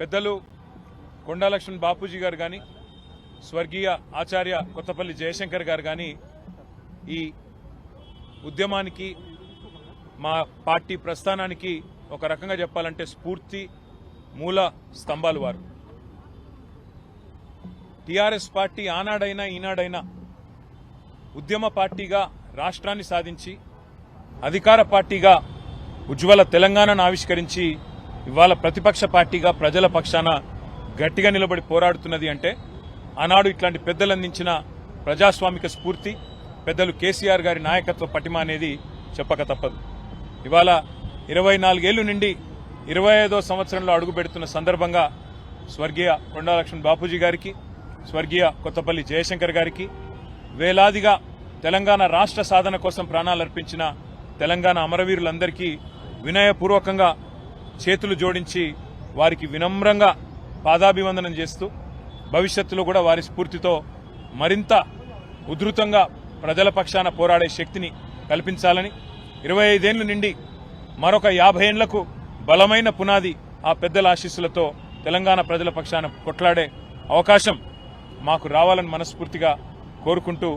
పెద్దలు కొండాలక్ష్మణ్ బాపూజీ గారు కానీ స్వర్గీయ ఆచార్య కొత్తపల్లి జయశంకర్ గారు కానీ ఈ ఉద్యమానికి మా పార్టీ ప్రస్థానానికి ఒక రకంగా చెప్పాలంటే స్ఫూర్తి మూల స్తంభాలు వారు. టీఆర్ఎస్ పార్టీ ఆనాడైనా ఈనాడైనా ఉద్యమ పార్టీగా రాష్ట్రాన్ని సాధించి అధికార పార్టీగా ఉజ్వల తెలంగాణను ఆవిష్కరించి ఇవాళ ప్రతిపక్ష పార్టీగా ప్రజల పక్షాన గట్టిగా నిలబడి పోరాడుతున్నది అంటే ఆనాడు ఇట్లాంటి పెద్దలు అందించిన ప్రజాస్వామిక స్ఫూర్తి పెద్దలు కేసీఆర్ గారి నాయకత్వ పటిమ అనేది చెప్పక తప్పదు. ఇవాళ ఇరవై నాలుగేళ్ళు నుండి ఇరవై ఐదో సంవత్సరంలో అడుగుపెడుతున్న సందర్భంగా స్వర్గీయ కొండాలక్ష్మణ్ బాపూజీ గారికి స్వర్గీయ కొత్తపల్లి జయశంకర్ గారికి వేలాదిగా తెలంగాణ రాష్ట్ర సాధన కోసం ప్రాణాలు అర్పించిన తెలంగాణ అమరవీరులందరికీ వినయపూర్వకంగా చేతులు జోడించి వారికి వినమ్రంగా పాదాభివందనం చేస్తూ భవిష్యత్తులో కూడా వారి స్ఫూర్తితో మరింత ఉధృతంగా ప్రజల పక్షాన పోరాడే శక్తిని కల్పించాలని ఇరవై ఐదేళ్ళు నుండి మరొక యాభై ఏళ్ళకు బలమైన పునాది ఆ పెద్దల ఆశీస్సులతో తెలంగాణ ప్రజల పక్షాన కొట్లాడే అవకాశం మాకు రావాలని మనస్ఫూర్తిగా కోరుకుంటూ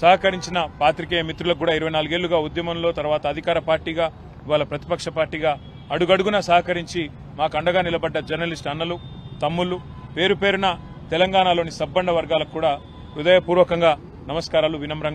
సహకరించిన పాత్రికేయ మిత్రులకు కూడా ఇరవై నాలుగేళ్ళుగా ఉద్యమంలో తర్వాత అధికార పార్టీగా ఇవాళ ప్రతిపక్ష పార్టీగా అడుగడుగునా సహకరించి మాకు అండగా నిలబడ్డ జర్నలిస్ట్ అన్నలు తమ్ముళ్ళు పేరు పేరున తెలంగాణలోని సబ్బండ వర్గాలకు కూడా హృదయపూర్వకంగా నమస్కారాలు వినమ్రంగా